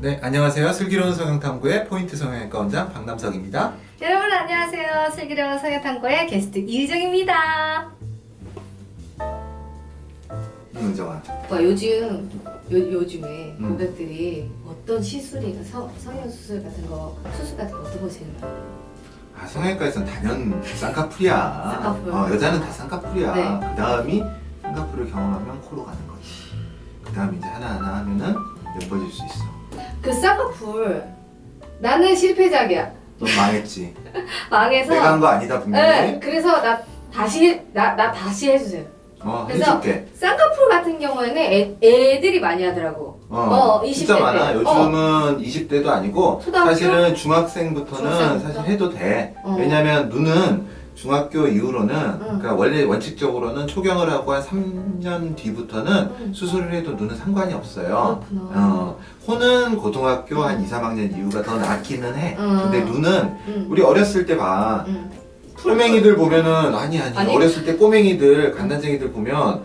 네, 안녕하세요. 슬기로운 성형탐구의 포인트 성형외과 원장 박남석입니다. 여러분 안녕하세요. 슬기로운 성형탐구의 게스트 이유정입니다. 은정아. 오빠 요즘 요, 요즘에 음. 고객들이 어떤 시술이나 성, 성형 수술 같은 거 수술 같은 거 어떤 거 제일 많아요? 아, 성형외과에선 단연 쌍꺼풀이야. 쌍꺼풀. 어, 여자는 다 쌍꺼풀이야. 네. 그 다음이 쌍꺼풀을 경험하면 코로 가는 거지. 그 다음 이제 하나하나 하면은 예뻐질 수 있어. 그 쌍꺼풀 나는 실패작이야. 넌 망했지. 망해서 내가 한 거 아니다 분명히. 네, 그래서 나 다시 나, 나 다시 해주세요. 어, 그래서 해줄게. 쌍꺼풀 같은 경우에는 애, 애들이 많이 하더라고. 어, 어, 20대 진짜 많아. 때. 요즘은 20대도 아니고 초등학교? 사실은 중학생부터는 중학생부터? 사실 해도 돼. 어. 왜냐면 눈은 중학교 이후로는 그러니까 원래 원칙적으로는 초경을 하고 한 3년 뒤부터는 음. 수술을 해도 눈은 상관이 없어요. 그렇구나. 어, 코는 고등학교 한 2, 3학년 이후가 더 낫기는 해. 음. 근데 눈은 음. 우리 어렸을 때 봐. 음. 꼬맹이들 보면은 아니 아니, 아니. 어렸을 때 꼬맹이들 간난쟁이들 보면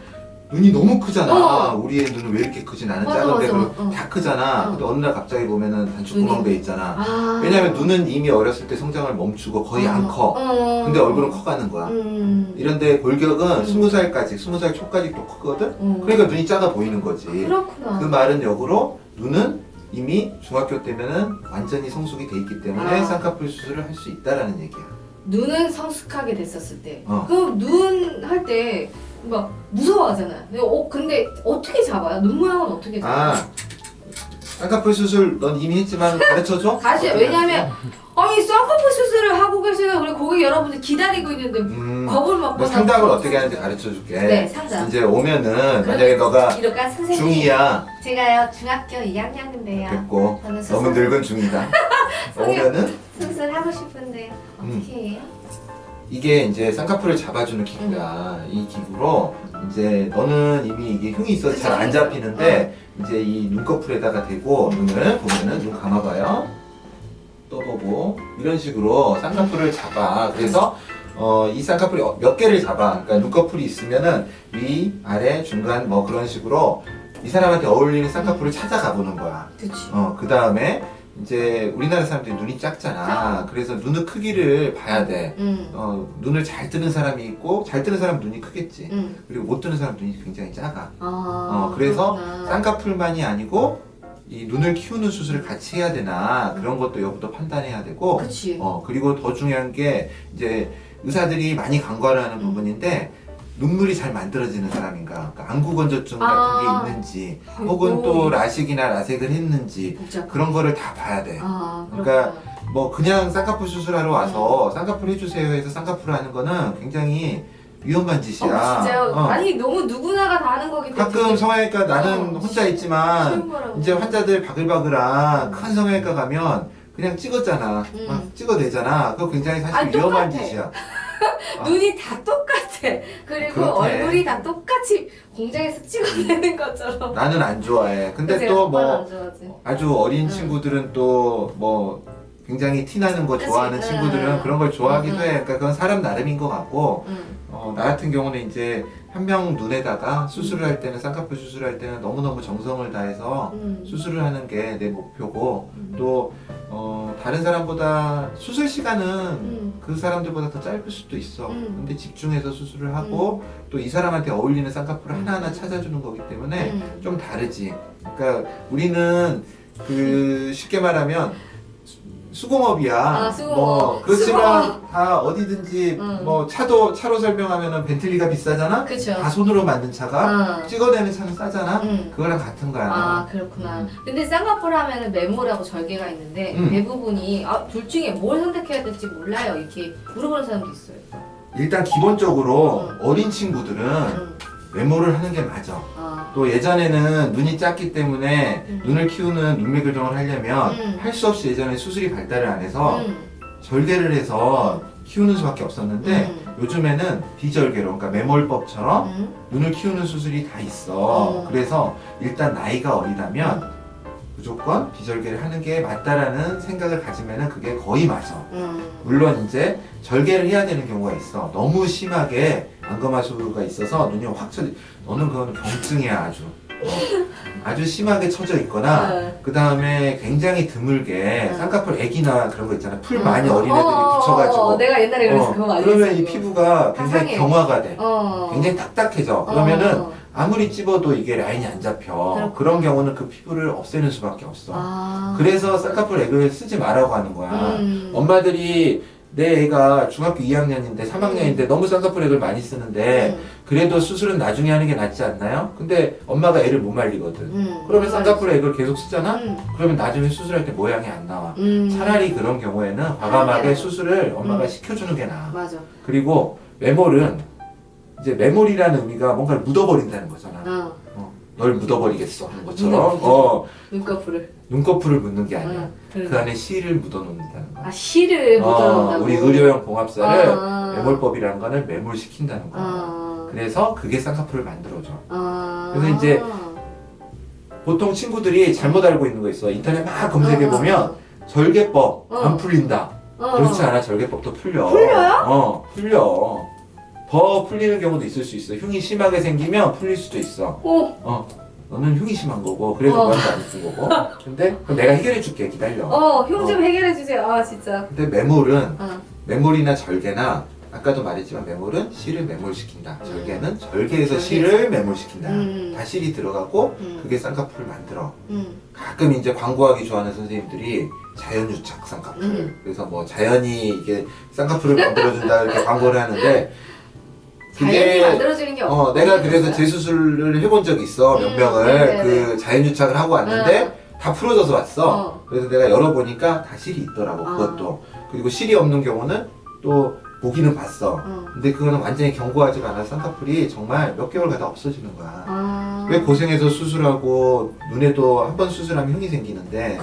눈이 너무 크잖아. 어. 우리의 눈은 왜 이렇게 크지? 나는 맞아, 작은데 맞아. 그럼 어. 다 크잖아. 어. 근데 어느 날 갑자기 보면은 단추구멍 눈이. 돼 있잖아. 아. 왜냐면 눈은 이미 어렸을 때 성장을 멈추고 거의 안 커. 어. 근데 얼굴은 커가는 거야. 음. 이런데 골격은 음. 스무 살까지, 스무 살 초까지 또 크거든? 어. 그러니까 눈이 작아 보이는 거지. 그렇구나. 그 말은 역으로 눈은 이미 중학교 때면은 완전히 성숙이 돼 있기 때문에 아. 쌍꺼풀 수술을 할 수 있다라는 얘기야. 눈은 성숙하게 됐었을 때. 어. 그럼 눈 할 때 막 무서워하잖아요. 근데, 어, 근데 어떻게 잡아요? 눈 모양은 어떻게 잡아요? 아, 쌍꺼풀 수술 넌 이미 했지만 가르쳐줘? 다시 왜냐면 아니 쌍꺼풀 수술을 하고 계세요. 그리고 고객 여러분들 기다리고 있는데 음, 겁을 먹고 너 상담을 어떻게 하는지 가르쳐 줄게. 네, 상담. 이제 오면은 만약에 너가 이럴까 선생님? 중2야 제가요 중학교 2학년인데요. 됐고 저는 수술, 너무 늙은 중이다. 오면은 수술 하고 싶은데 음. 어떻게 해요? 이게 이제 쌍꺼풀을 잡아주는 기구야. 이 기구로 이제 너는 이미 이게 흉이 있어서 잘 안 잡히는데 이제 이 눈꺼풀에다가 대고 눈을 보면은 눈 감아봐요. 떠보고 이런 식으로 쌍꺼풀을 잡아. 그래서 어, 이 쌍꺼풀이 어- 몇 개를 잡아. 그러니까 눈꺼풀이 있으면은 위, 아래, 중간 뭐 그런 식으로 이 사람한테 어울리는 쌍꺼풀을 찾아가 보는 거야. 그치. 어, 그 다음에 이제 우리나라 사람들이 눈이 작잖아. 그래서 눈의 크기를 봐야 돼. 응. 어, 눈을 잘 뜨는 사람이 있고 잘 뜨는 사람 눈이 크겠지. 응. 그리고 못 뜨는 사람 눈이 굉장히 작아. 아. 어, 그래서 그렇구나. 쌍꺼풀만이 아니고 이 눈을 키우는 수술을 같이 해야 되나 그런 것도 여부터 판단해야 되고. 그치. 어, 그리고 더 중요한 게 이제 의사들이 많이 간과를 하는 음. 부분인데 눈물이 잘 만들어지는 사람인가, 그러니까 안구 건조증 같은 아. 게 있는지, 아이고. 혹은 또 라식이나 라섹을 했는지 복잡. 그런 거를 다 봐야 돼. 아, 그러니까 그렇구나. 뭐 그냥 쌍꺼풀 수술하러 와서 음. 쌍꺼풀 해주세요 해서 쌍꺼풀 하는 거는 굉장히 위험한 짓이야. 어, 진짜요? 어. 아니 너무 누구나가 다 하는 거기 때문에 가끔 성형외과 나는 어, 혼자 있지만 쉬운 거라고. 이제 환자들 바글바글한 음. 큰 성형외과 가면 그냥 찍었잖아. 음. 막 찍어내잖아. 그거 굉장히 사실 아, 위험한 똑같아. 짓이야. 아. 눈이 다 똑같아. 그리고 그렇대. 얼굴이 다 똑같이 공장에서 찍어내는 것처럼. 나는 안 좋아해. 근데? 또 뭐. 아주 어린 음. 친구들은 또 뭐 굉장히 티나는 거 그치? 좋아하는 음. 친구들은 그런 걸 좋아하기도 음. 해. 그러니까 그건 사람 나름인 것 같고 응. 어, 나 같은 경우는 이제 한 명 눈에다가 수술을 할 때는 쌍꺼풀 수술을 할 때는 너무너무 정성을 다해서 응. 수술을 하는 게 내 목표고 음. 또 어, 다른 사람보다 수술 시간은 응. 그 사람들보다 더 짧을 수도 있어. 음. 근데 집중해서 수술을 하고 또 이 사람한테 어울리는 쌍꺼풀을 음. 하나하나 찾아주는 거기 때문에 응. 좀 다르지. 그러니까 우리는 그 쉽게 말하면 수- 수공업이야. 아, 수공업. 뭐 그렇지만 다 어디든지 응. 뭐 차도 차로 설명하면은 벤틀리가 비싸잖아. 그쵸. 다 손으로 만든 차가 응. 찍어내는 차는 싸잖아. 응. 그거랑 같은 거야. 아 그렇구나. 근데 쌍꺼풀 하면은 메모라고 절개가 있는데 음. 대부분이 아, 둘 중에 뭘 선택해야 될지 몰라요. 이렇게 물어보는 사람도 있어요. 일단 기본적으로 응. 어린 친구들은 응. 외모를 하는 게 맞아. 아. 또 예전에는 눈이 작기 때문에 음. 눈을 키우는 눈매 교정을 하려면 음. 할 수 없이 예전에 수술이 발달을 안 해서 응. 절개를 해서 키우는 수밖에 없었는데 음. 요즘에는 비절개로 그러니까 매몰법처럼 응. 눈을 키우는 수술이 다 있어. 어. 그래서 일단 나이가 어리다면 무조건 비절개를 하는 게 맞다라는 생각을 가지면은 그게 거의 맞아. 응. 물론 이제 절개를 해야 되는 경우가 있어. 너무 심하게 안검하수가 있어서 눈이 확 쳐. 너는 그거는 경증이야 아주. 아주 심하게 처져 있거나 네. 그 다음에 굉장히 드물게 네. 쌍꺼풀 애기나 그런 거 있잖아 풀 음. 많이 어린 어, 애들이 어, 붙여가지고 어, 내가 옛날에 그래서 어, 그거 많이 그러면 했어, 이 그거. 피부가 다 굉장히 상해. 경화가 돼 어. 굉장히 딱딱해져 그러면은 어. 아무리 찝어도 이게 라인이 안 잡혀 그렇구나. 그런 경우는 그 피부를 없애는 수밖에 없어 아. 그래서 쌍꺼풀 액을 쓰지 말라고 하는 거야 음. 엄마들이 내 애가 중학교 2학년인데 3학년인데 너무 쌍꺼풀 액을 많이 쓰는데 음. 그래도 수술은 나중에 하는 게 낫지 않나요? 근데 엄마가 애를 못 말리거든 음. 그러면 쌍꺼풀 액을 계속 쓰잖아? 음. 그러면 나중에 수술할 때 모양이 안 나와 음. 차라리 그런 경우에는 과감하게 음. 수술을 엄마가 음. 시켜주는 게 나아 맞아. 그리고 메몰은 이제 메몰이라는 의미가 뭔가를 묻어버린다는 거잖아 어. 어, 널 묻어버리겠어 하는 것처럼 묻어버리죠. 어, 눈꺼풀을. 눈꺼풀을 묻는 게 아니야 어. 그래. 그 안에 실을 묻어놓는다는 거야 아 실을 어, 묻어놓는다고. 우리 의료용 봉합살을 아. 메몰법이라는 거는 메몰시킨다는 거야 아. 그래서 그게 쌍꺼풀을 만들어줘 아. 그래서 이제 보통 친구들이 잘못 알고 있는 거 있어 인터넷 막 검색해 보면 절개법 어. 안 풀린다 어. 그렇지 않아 절개법도 풀려 풀려요? 어 풀려 더 풀리는 경우도 있을 수 있어 흉이 심하게 생기면 풀릴 수도 있어 오. 어 너는 흉이 심한 거고 그래서 어. 그런 거안 쓴 거고 근데 그럼 내가 해결해 줄게 기다려 어, 흉 좀 해결해 주세요. 아, 진짜. 근데 메몰은 어. 메몰이나 절개나 아까도 말했지만 메몰은 실을 메몰시킨다 음. 절개는 절개에서. 실을 메몰시킨다 음. 다 실이 들어가고 음. 그게 쌍꺼풀을 만들어 음. 가끔 이제 광고하기 좋아하는 선생님들이 자연유착 쌍꺼풀 음. 그래서 뭐 자연이 이게 쌍꺼풀을 만들어준다 이렇게 광고를 하는데 자연이 만들어지는 게어 없- 내가 그래서? 재수술을 해본 적이 있어 몇 음, 명을 네네네. 그 자연유착을 하고 왔는데 다 풀어져서 왔어 어. 그래서 내가 열어보니까 다 실이 있더라고 아. 그것도 그리고 실이 없는 경우는 또 보기는 봤어 어. 근데 그거는 완전히 견고하지가 않아 쌍꺼풀이 정말 몇 개월 가다 없어지는 거야 아. 왜 고생해서 수술하고 눈에도 한 번 수술하면 흉이 생기는데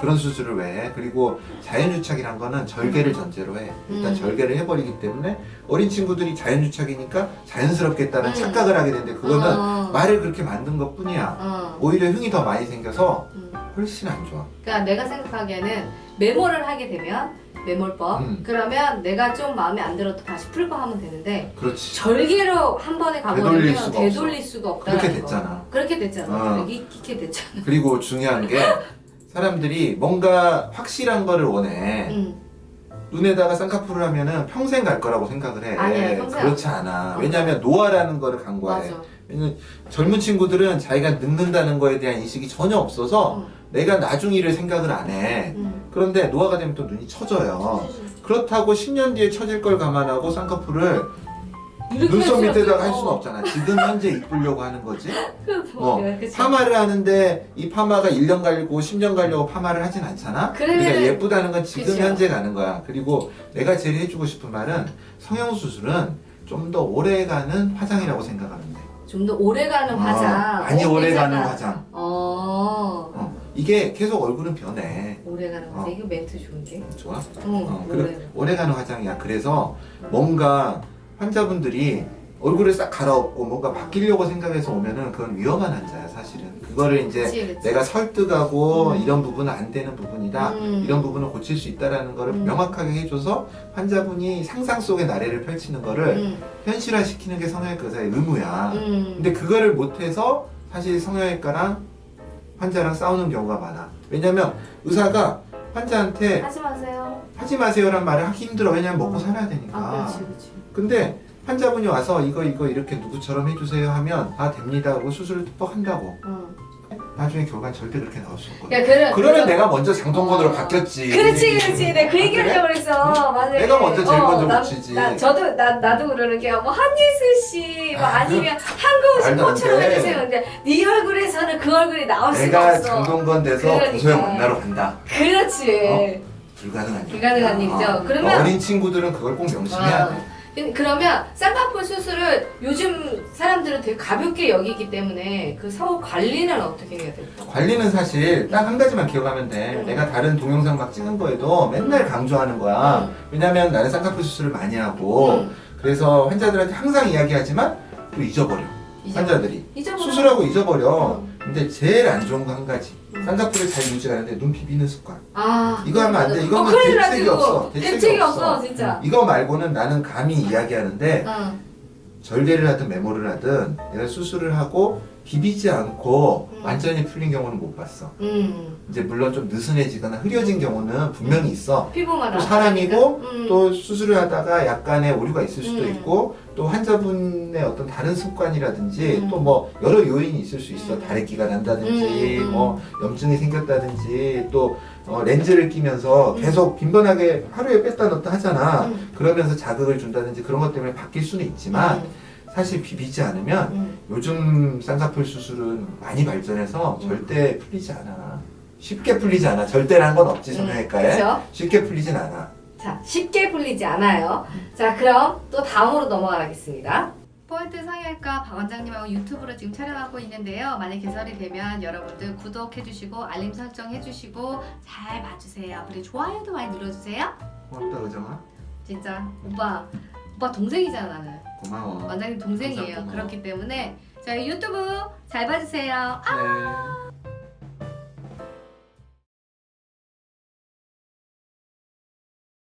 그런 수술을 왜 해? 그리고 자연유착이란 거는 절개를 전제로 해. 일단 음. 절개를 해버리기 때문에 어린 친구들이 자연유착이니까 자연스럽겠다는 음. 착각을 하게 되는데 그거는 어. 말을 그렇게 만든 것 뿐이야. 어. 오히려 흉이 더 많이 생겨서 음. 훨씬 안 좋아. 그러니까 내가 생각하기에는 메모를 하게 되면 메몰법 음. 그러면 내가 좀 마음에 안 들어도 다시 풀고 하면 되는데 그렇지. 절개로 한 번에 되돌릴 가버리면 수가 되돌릴 수가 없다. 그렇게 됐잖아. 그렇게 됐잖아. 어. 이게 이렇게 됐잖아. 그리고 중요한 게 사람들이 뭔가 확실한 거를 원해. 응. 눈에다가 쌍꺼풀을 하면은 평생 갈 거라고 생각을 해. 아니에요, 평생 그렇지 않아. 어. 왜냐하면 노화라는 거를 간과해. 맞아. 왜냐면 젊은 친구들은 자기가 늙는다는 거에 대한 인식이 전혀 없어서 응. 내가 나중이를 생각을 안 해. 응. 그런데 노화가 되면 또 눈이 처져요. 그렇다고 10년 뒤에 처질 걸 감안하고 쌍꺼풀을 이렇게 눈썹 할 수는 할 수는. 없잖아. 지금 현재 이쁘려고 하는 거지. 어, 어. 그치. 파마를 하는데 이 파마가 1년 갈고 10년 가려고 파마를 하진 않잖아. 그러니까 예쁘다는 건 지금 그쵸. 현재 가는 거야. 그리고 내가 제일 해주고 싶은 말은 성형 수술은 좀 더 오래 가는 화장이라고 생각하면 돼. 좀 더 오래가는 화장. 어, 많이 어, 오래 가는 괜찮아. 화장. 어. 어, 이게 계속 얼굴은 변해. 오래가는 화장. 어. 이거 멘트 좋은데. 좋아? 어. 어, 오래. 그래, 오래가는 화장이야. 그래서 뭔가 환자분들이 얼굴을 싹 갈아엎고 뭔가 바뀌려고 생각해서 오면은 그건 위험한 환자야, 사실은. 그거를 이제 그치, 그치. 내가 설득하고 음. 이런 부분은 안 되는 부분이다. 음. 이런 부분을 고칠 수 있다라는 거를 음. 명확하게 해줘서 환자분이 상상 속의 나래를 펼치는 거를 응. 현실화시키는 게 성형외과 의사의 의무야. 응. 근데 그거를 못해서 사실 성형외과랑 환자랑 싸우는 경우가 많아. 왜냐면 의사가 환자한테 하지 마세요. 하지 마세요란 말을 하기 힘들어. 왜냐면 먹고 살아야 되니까. 아, 그렇지, 그렇지. 근데 환자분이 와서 이거 이거 이렇게 누구처럼 해주세요 하면 아 됩니다 하고 수술을 뚝뚝 한다고. 어. 나중에 결과는 절대 그렇게 나올 수 없거든. 야, 그래. 그러면. 내가 먼저 장동건으로 어. 바뀌었지. 그렇지, 그렇지. 내가 그 아, 얘기를? 하려고 그랬어. 만약에. 내가 먼저 제일 먼저 나- 고치지. 나, 저도, 나, 나도 그러는 게, 뭐, 한예슬 씨, 뭐, 아, 아니면 한국식 말도 안 꽃처럼 돼. 해주세요. 근데, 네 얼굴에서는 그 얼굴이 나올 수가 내가 없어. 장동건 돼서 그러니까. 고소영 만나러 간다. 그렇지. 불가능한 일이야. 불가능한 일이죠. 그러면- 어린 친구들은 그걸 꼭 명심해야 어. 돼. 그- 그러면 쌍꺼풀 수술을 요즘 사람들은 되게 가볍게 여기기 때문에 그 사후 관리는 어떻게 해야 될까? 관리는 사실 딱 한 가지만 기억하면 돼. 음. 내가 다른 동영상 막 찍은 거에도 맨날 강조하는 거야. 음. 왜냐면 나는 쌍꺼풀 수술을 많이 하고 음. 그래서 환자들한테 항상 이야기하지만 또 잊어버려. 잊어버려. 환자들이 잊어버려. 수술하고 잊어버려. 음. 근데 제일 안 좋은 거 한 가지. 음. 쌍꺼풀을 잘 유지하는데 눈 비비는 습관. 아. 이거 하면 안 돼. 이거 어, 큰일 대책이 나지, 없어. 그거. 대책이 없어. 진짜. 이거 말고는 나는 감히 이야기하는데 어. 절개를 하든 메모를 하든 내가 수술을 하고 비비지 않고 음. 완전히 풀린 경우는 못 봤어. 음. 이제 물론 좀 느슨해지거나 흐려진 경우는 분명히 있어. 피부마다 또 사람이고 음. 또 수술을 하다가 약간의 오류가 있을 수도 음. 있고 또 환자분의 어떤 다른 습관이라든지 음. 또 뭐 여러 요인이 있을 수 있어 음. 다래끼가 난다든지 음, 음. 뭐 염증이 생겼다든지 또 어, 렌즈를 끼면서 음. 계속 빈번하게 하루에 뺐다 넣었다 하잖아 음. 그러면서 자극을 준다든지 그런 것 때문에 바뀔 수는 있지만 음. 사실 비비지 않으면 음. 요즘 쌍꺼풀 수술은 많이 발전해서 음. 절대 풀리지 않아 쉽게 풀리지 않아 절대라는 건 없지 성형외과에 그렇죠. 쉽게 풀리진 않아 자, 쉽게 풀리지 않아요. 자, 그럼 또 다음으로 넘어가겠습니다. 포인트 성형외과 박 원장님하고 유튜브로 지금 촬영하고 있는데요. 만약 개설이 되면 여러분들 구독해주시고 알림 설정해주시고 잘 봐주세요. 그리고 좋아요도 많이 눌러주세요. 고맙다 의정아 진짜 오빠 오빠 동생이잖아 나는 고마워 원장님 동생이에요. 감사합니다. 그렇기 때문에 저희 유튜브 잘 봐주세요. 아! 네.